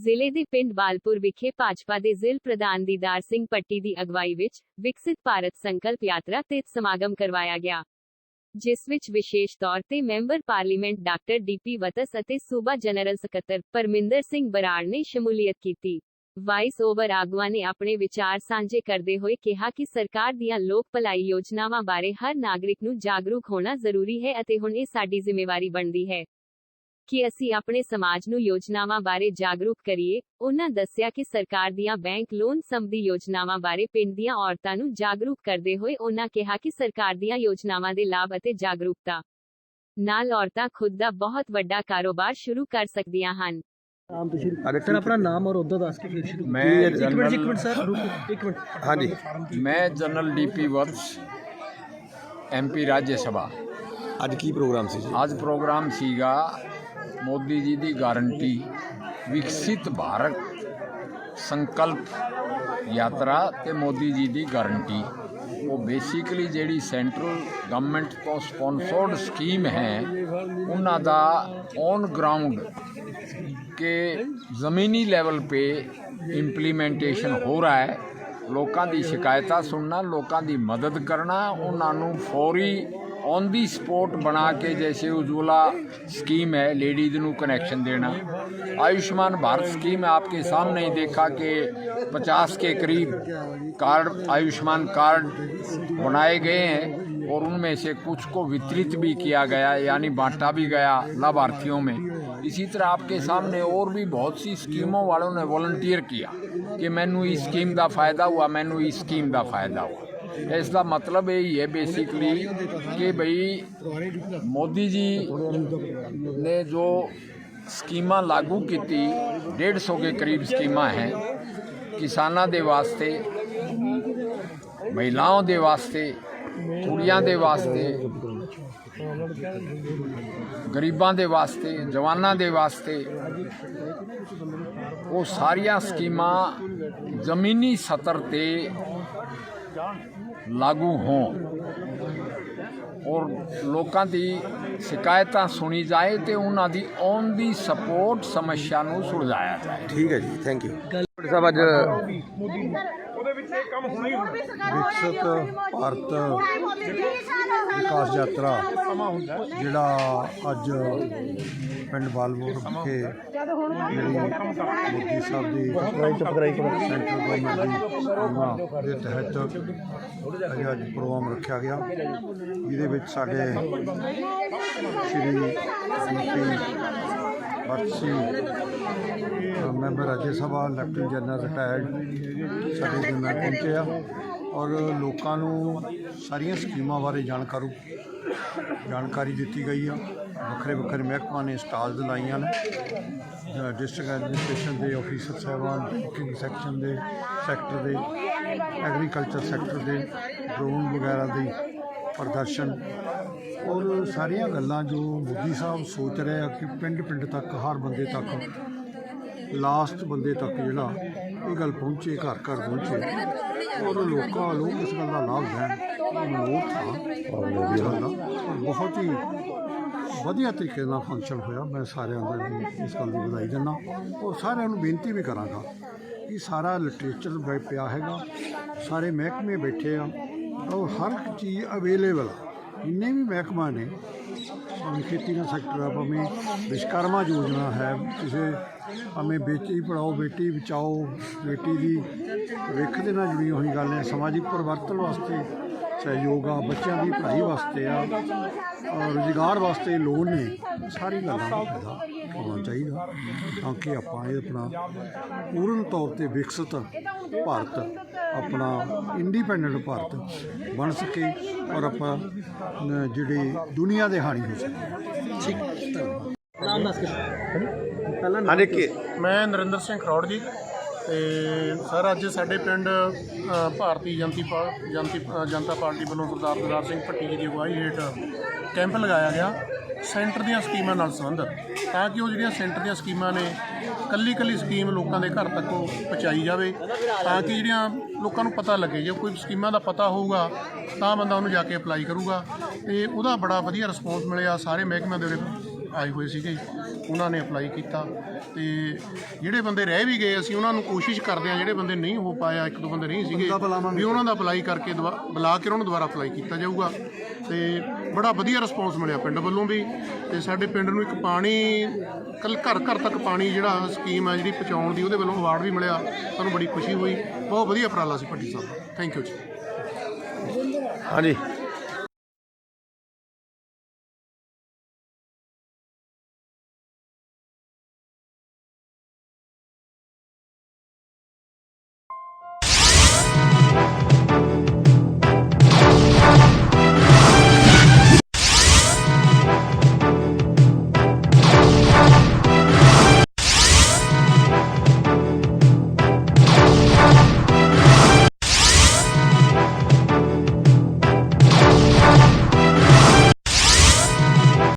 ਜ਼ਿਲ੍ਹੇ ਦੇ ਪਿੰਡ ਬਾਲਪੁਰ ਵਿਖੇ ਭਾਜਪਾ ਦੇ ਜ਼ਿਲ੍ਹਾ ਪ੍ਰਧਾਨ ਦੀਦਾਰ ਸਿੰਘ ਪੱਟੀ ਦੀ ਅਗਵਾਈ ਵਿੱਚ ਵਿਕਸਿਤ ਭਾਰਤ ਸੰਕਲਪ ਯਾਤਰਾ ਤੇ ਸਮਾਗਮ ਕਰਵਾਇਆ ਗਿਆ। ਜਿਸ ਵਿੱਚ ਵਿਸ਼ੇਸ਼ ਤੌਰ ਤੇ member parliament doctor DP Vats ਅਤੇ ਸੂਬਾ ਜਨਰਲ ਸਕੱਤਰ ਪਰਮਿੰਦਰ ਸਿੰਘ ਬਰਾੜ ਨੇ ਸ਼ਮੂਲੀਅਤ ਕੀਤੀ। ਵਾਈਸ ਓਵਰ ਆਗੂਆਂ ਨੇ ਆਪਣੇ ਵਿਚਾਰ ਸਾਂਝੇ ਕਰਦੇ ਹੋਏ ਕਿਹਾ ਕਿ ਸਰਕਾਰ ਦੀਆਂ ਲੋਕ ਭਲਾਈ ਯੋਜਨਾਵਾਂ ਬਾਰੇ ਹਰ ਨਾਗਰਿਕ ਨੂੰ ਜਾਗਰੂਕ ਹੋਣਾ ਜ਼ਰੂਰੀ ਹੈ ਅਤੇ ਹੁਣ ਇਹ ਸਾਡੀ ਜ਼ਿੰਮੇਵਾਰੀ ਬਣਦੀ ਹੈ। ਕਿ ਅਸੀਂ ਆਪਣੇ ਸਮਾਜ ਨੂੰ ਯੋਜਨਾਵਾਂ ਬਾਰੇ ਜਾਗਰੂਕ ਕਰੀਏ ਉਹਨਾਂ ਦੱਸਿਆ ਕਿ ਸਰਕਾਰ ਦੀਆਂ ਬੈਂਕ ਲੋਨ ਸੰਬੰਧੀ ਯੋਜਨਾਵਾਂ ਬਾਰੇ ਪਿੰਡ ਦੀਆਂ ਔਰਤਾਂ ਨੂੰ ਜਾਗਰੂਕ ਕਰਦੇ ਹੋਏ ਉਹਨਾਂ ਕਿਹਾ ਕਿ ਸਰਕਾਰ ਦੀਆਂ ਯੋਜਨਾਵਾਂ ਦੇ ਲਾਭ ਅਤੇ ਜਾਗਰੂਕਤਾ ਨਾਲ ਔਰਤਾਂ ਖੁਦ ਦਾ ਬਹੁਤ ਵੱਡਾ ਕਾਰੋਬਾਰ ਸ਼ੁਰੂ ਕਰ ਸਕਦੀਆਂ ਹਨ। ਨਾਮ ਤੁਸੀਂ ਸਰ ਆਪਣਾ ਨਾਮ ਔਰ ਅਹੁਦਾ ਦੱਸ ਕੇ ਫਿਰ ਸ਼ੁਰੂ ਮੈਂ ਇੱਕ ਮਿੰਟ ਇੱਕ ਮਿੰਟ ਜਨਰਲ ਸਰ ਰੁਕੋ ਇੱਕ ਮਿੰਟ। ਹਾਂਜੀ। ਮੈਂ general DP Vats MP Rajya Sabha. ਅੱਜ ਕੀ ਪ੍ਰੋਗਰਾਮ ਸੀ ਜੀ? ਅੱਜ ਪ੍ਰੋਗਰਾਮ ਸੀਗਾ ਮੋਦੀ ਜੀ ਦੀ ਗਾਰੰਟੀ, ਵਿਕਸਿਤ ਭਾਰਤ ਸੰਕਲਪ ਯਾਤਰਾ ਤੇ ਮੋਦੀ ਜੀ ਦੀ ਗਾਰੰਟੀ। ਉਹ ਬੇਸਿਕਲੀ ਜਿਹੜੀ ਸੈਂਟਰਲ ਗਵਰਨਮੈਂਟ ਤੋਂ ਸਪਾਂਸਰਡ ਸਕੀਮ ਹੈ, ਉਹਨਾਂ ਦਾ ਔਨ ਗਰਾਊਂਡ ਕਿ ਜ਼ਮੀਨੀ ਲੈਵਲ पे ਇੰਪਲੀਮੈਂਟੇਸ਼ਨ ਹੋ ਰਿਹਾ ਹੈ। ਲੋਕਾਂ ਦੀ ਸ਼ਿਕਾਇਤਾਂ ਸੁਣਨਾ, ਲੋਕਾਂ ਦੀ ਮਦਦ ਕਰਨਾ, ਉਹਨਾਂ ਨੂੰ ਫੌਰੀ آن دی سپورٹ بنا کے جیسے اجولا سکیم ہے لیڈیز نو کنیکشن دینا آیوشمان بھارت سکیم آپ کے سامنے ہی دیکھا کہ پچاس کے قریب کارڈ آیوشمان کارڈ بنائے گئے ہیں اور ان میں سے کچھ کو وترت بھی کیا گیا یعنی بانٹا بھی گیا لابھارتھیوں میں اسی طرح آپ کے سامنے اور بھی بہت سی سکیموں والوں نے والنٹیئر کیا کہ میں اس سکیم دا فائدہ ہوا میں اس سکیم دا فائدہ ہوا ਇਸ ਦਾ ਮਤਲਬ ਇਹ ਹੀ ਹੈ ਬੇਸਿਕਲੀ ਕਿ ਭਈ ਮੋਦੀ ਜੀ ਨੇ ਜੋ ਸਕੀਮਾਂ ਲਾਗੂ ਕੀਤੀ 150 ਕੇ ਕਰੀਬ ਸਕੀਮਾਂ ਹੈ, ਕਿਸਾਨਾਂ ਦੇ ਵਾਸਤੇ, ਮਹਿਲਾਵਾਂ ਦੇ ਵਾਸਤੇ, ਕੁੜੀਆਂ ਦੇ ਵਾਸਤੇ, ਗਰੀਬਾਂ ਦੇ ਵਾਸਤੇ, ਜਵਾਨਾਂ ਦੇ ਵਾਸਤੇ, ਉਹ ਸਾਰੀਆਂ ਸਕੀਮਾਂ ਜ਼ਮੀਨੀ ਸਤਰ ਤੇ ਲਾਗੂ ਹੋਣ। ਔਰ ਲੋਕਾਂ ਦੀ ਸ਼ਿਕਾਇਤਾਂ ਸੁਣੀ ਜਾਏ ਤੇ ਉਹਨਾਂ ਦੀ ਔਨ ਦੀ ਸਪੋਰਟ ਸਮੱਸਿਆ ਨੂੰ ਸੁਲਝਾਇਆ ਜਾਏ। ਠੀਕ ਹੈ ਜੀ ਥੈਂਕ ਯੂ ਸਾਹਿਬ ਅੱਜ ਵਿਕਸਿਤ ਭਾਰਤ ਵਿਕਾਸ ਯਾਤਰਾ ਜਿਹੜਾ ਅੱਜ ਪਿੰਡ ਬਾਲਪੁਰ ਵਿਖੇ ਜਿਹੜੀ ਮੋਦੀ ਸਾਹਿਬ ਦੀ ਚੁੱਪ ਕਰਾਈ ਕਰੋ ਸੈਂਟਰ ਗਵਰਨਮੈਂਟ ਦੀ ਸਕੀਮਾਂ ਦੇ ਤਹਿਤ ਅੱਜ ਅੱਜ ਪ੍ਰੋਗਰਾਮ ਰੱਖਿਆ ਗਿਆ। ਜਿਹਦੇ ਵਿੱਚ ਸਾਡੇ Shri DP member Rajya Sabha, lieutenant general retired ਸਾਡੇ ਦੇ ਨਾਲ ਪਹੁੰਚੇ ਆ ਔਰ ਲੋਕਾਂ ਨੂੰ ਸਾਰੀਆਂ ਸਕੀਮਾਂ ਬਾਰੇ ਜਾਣਕਾਰੂ, ਜਾਣਕਾਰੀ ਦਿੱਤੀ ਗਈ ਆ। ਵੱਖਰੇ ਵੱਖਰੇ ਮਹਿਕਮਾ ਨੇ ਸਟਾਲਸ ਲਾਈਆਂ ਨੇ। ਡਿਸਟ੍ਰਿਕਟ ਐਡਮਿਨਿਸਟ੍ਰੇਸ਼ਨ ਦੇ ਆਫੀਸਰ ਸਾਹਿਬਾਨ ਬੁਕਿੰਗ ਸੈਕਸ਼ਨ ਦੇ, ਸੈਕਟਰ ਦੇ, ਐਗਰੀਕਲਚਰ ਸੈਕਟਰ ਦੇ, ਡਰੋਨ ਵਗੈਰਾ ਦੀ ਪ੍ਰਦਰਸ਼ਨ ਔਰ ਸਾਰੀਆਂ ਗੱਲਾਂ ਜੋ ਮੋਦੀ ਸਾਹਿਬ ਸੋਚ ਰਹੇ ਆ ਕਿ ਪਿੰਡ ਪਿੰਡ ਤੱਕ, ਹਰ ਬੰਦੇ ਤੱਕ ਲਾਸਟ ਬੰਦੇ ਤੱਕ ਜਿਹੜਾ ਇਹ ਗੱਲ ਪਹੁੰਚੇ ਘਰ ਘਰ ਪਹੁੰਚੇ। ਔਰ ਲੋਕਾਂ ਨੂੰ ਇਸ ਗੱਲ ਦਾ ਲਾਭ ਲੈਣ ਅਨੁਰੋਧ ਬਹੁਤ ਹੀ ਵਧੀਆ ਤਰੀਕੇ ਨਾਲ ਫੰਕਸ਼ਨ ਹੋਇਆ। ਮੈਂ ਸਾਰਿਆਂ ਦਾ ਇਸ ਗੱਲ ਦੀ ਵਧਾਈ ਦਿੰਦਾ। ਔਰ ਸਾਰਿਆਂ ਨੂੰ ਬੇਨਤੀ ਵੀ ਕਰਾਂਗਾ ਕਿ ਸਾਰਾ ਲਿਟਰੇਚਰ ਪਿਆ ਹੈਗਾ। ਸਾਰੇ ਮਹਿਕਮੇ ਬੈਠੇ ਆ। ਔਰ ਹਰ ਇੱਕ ਚੀਜ਼ ਅਵੇਲੇਬਲ ਆ। ਜਿੰਨੇ ਵੀ ਮਹਿਕਮਾ ਨੇ, ਭਾਵੇਂ ਖੇਤੀ ਦਾ ਸੈਕਟਰ ਆ, ਭਾਵੇਂ ਵਿਸ਼ਕਰਮਾ ਯੋਜਨਾ ਹੈ, ਕਿਸੇ ਭਾਵੇਂ ਬੇਟੀ ਪੜਾਓ, ਬੇਟੀ ਬਚਾਓ, ਬੇਟੀ ਦੀ ਭਵਿੱਖ ਦੇ ਨਾਲ ਜੁੜੀ ਹੋਈ ਗੱਲ ਹੈ, ਸਮਾਜਿਕ ਪਰਿਵਰਤਨ ਵਾਸਤੇ ਸਹਿਯੋਗ ਆ ਬੱਚਿਆਂ ਦੀ ਪੜ੍ਹਾਈ ਵਾਸਤੇ ਆ ਔਰ ਰੁਜ਼ਗਾਰ ਵਾਸਤੇ ਲੋਨ ਨੇ ਸਾਰੀ ਗੱਲਾਂ ਦਾ ਫਾਇਦਾ ਹੋਣਾ ਚਾਹੀਦਾ ਤਾਂ ਕਿ ਆਪਾਂ ਇਹ ਆਪਣਾ ਪੂਰਨ ਤੌਰ ਤੇ ਵਿਕਸਿਤ ਭਾਰਤ ਆਪਣਾ ਇੰਡੀਪੈਂਡੈਂਟ ਭਾਰਤ ਬਣ ਸਕੇ ਔਰ ਆਪਾਂ ਜਿਹੜੀ ਦੁਨੀਆ ਦੇ ਹਾਣੀ ਹੋ ਸਕੇ। ਨਾਮ ਦੱਸ ਕੇ ਪਹਿਲਾਂ ਹਾਂਜੀ ਕੀ ਮੈਂ ਨਰਿੰਦਰ ਸਿੰਘ ਖਰੋੜ ਜੀ। ਤੇ ਸਰ ਅੱਜ ਸਾਡੇ ਪਿੰਡ ਅ, ਭਾਰਤੀ ਜਨਤੀ ਪਾ- ਜਨਤੀ ਅ, ਜਨਤਾ ਪਾਰਟੀ ਵੱਲੋਂ ਸਰਦਾਰ ਦਿਦਾਰ ਸਿੰਘ ਭੱਟੀ ਜੀ ਦੀ ਅਗਵਾਈ ਹੇਠ ਕੈਂਪ ਲਗਾਇਆ ਗਿਆ ਸੈਂਟਰ ਦੀਆਂ ਸਕੀਮਾਂ ਨਾਲ ਸੰਬੰਧਿਤ ਤਾਂ ਕਿ ਉਹ ਜਿਹੜੀਆਂ ਸੈਂਟਰ ਦੀਆਂ ਸਕੀਮਾਂ ਨੇ ਕੱਲੀ ਕੱਲੀ ਸਕੀਮ ਲੋਕਾਂ ਦੇ ਘਰ ਤੱਕ ਉਹ ਪਹੁੰਚਾਈ ਜਾਵੇ। ਤਾਂ ਕਿ ਜਿਹੜੀਆਂ ਲੋਕਾਂ ਨੂੰ ਪਤਾ ਲੱਗੇ ਜੇ ਕੋਈ ਸਕੀਮਾਂ ਦਾ ਪਤਾ ਹੋਊਗਾ ਤਾਂ ਬੰਦਾ ਉਹਨੂੰ ਜਾ ਕੇ ਅਪਲਾਈ ਕਰੂਗਾ। ਤੇ ਉਹਦਾ ਬੜਾ ਵਧੀਆ ਰਿਸਪੌਂਸ ਮਿਲਿਆ ਸਾਰੇ ਮਹਿਕਮਿਆਂ ਦੇ ਆਏ ਹੋਏ ਸੀਗੇ ਉਹਨਾਂ ਨੇ ਅਪਲਾਈ ਕੀਤਾ ਤੇ ਜਿਹੜੇ ਬੰਦੇ ਰਹਿ ਵੀ ਗਏ ਅਸੀਂ ਉਹਨਾਂ ਨੂੰ ਕੋਸ਼ਿਸ਼ ਕਰਦੇ ਹਾਂ ਜਿਹੜੇ ਬੰਦੇ ਨਹੀਂ ਹੋ ਪਾਇਆ ਇੱਕ ਦੋ ਬੰਦੇ ਨਹੀਂ ਸੀਗੇ ਵੀ ਉਹਨਾਂ ਦਾ ਅਪਲਾਈ ਕਰਕੇ ਬੁਲਾ ਕੇ ਉਹਨਾਂ ਨੂੰ ਦੁਬਾਰਾ ਅਪਲਾਈ ਕੀਤਾ ਜਾਊਗਾ। ਤੇ ਬੜਾ ਵਧੀਆ ਰਿਸਪੌਂਸ ਮਿਲਿਆ ਪਿੰਡ ਵੱਲੋਂ ਵੀ ਤੇ ਸਾਡੇ ਪਿੰਡ ਨੂੰ ਇੱਕ ਪਾਣੀ ਕੱਲ ਘਰ ਘਰ ਤੱਕ ਪਾਣੀ ਜਿਹੜਾ ਸਕੀਮ ਹੈ ਜਿਹੜੀ ਪਹੁੰਚਾਉਣ ਦੀ ਉਹਦੇ ਵੱਲੋਂ ਅਵਾਰਡ ਵੀ ਮਿਲਿਆ ਸਾਨੂੰ ਬੜੀ ਖੁਸ਼ੀ ਹੋਈ ਬਹੁਤ ਵਧੀਆ ਉਪਰਾਲਾ ਸੀ ਭੱਟੀ ਸਾਹਿਬ ਥੈਂਕ ਯੂ ਜੀ। ਹਾਂਜੀ।